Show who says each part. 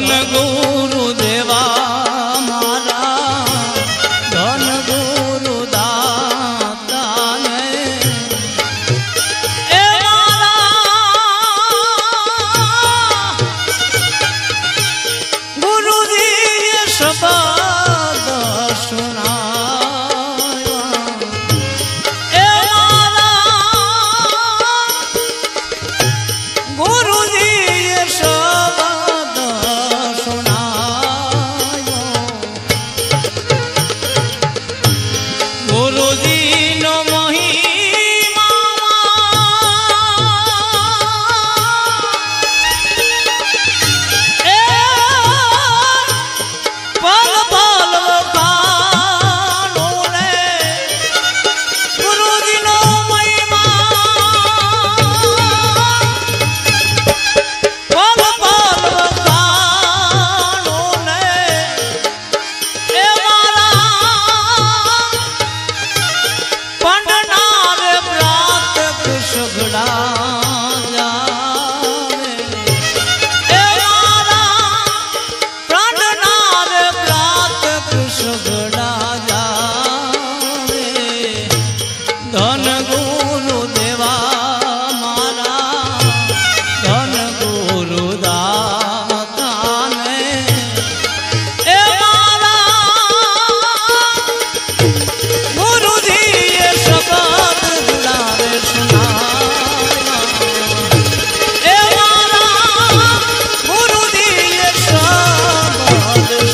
Speaker 1: ધન ગુરુ દેવા મારા. ધન ગુરુ દાતાને. ગુરુજી સભા लाल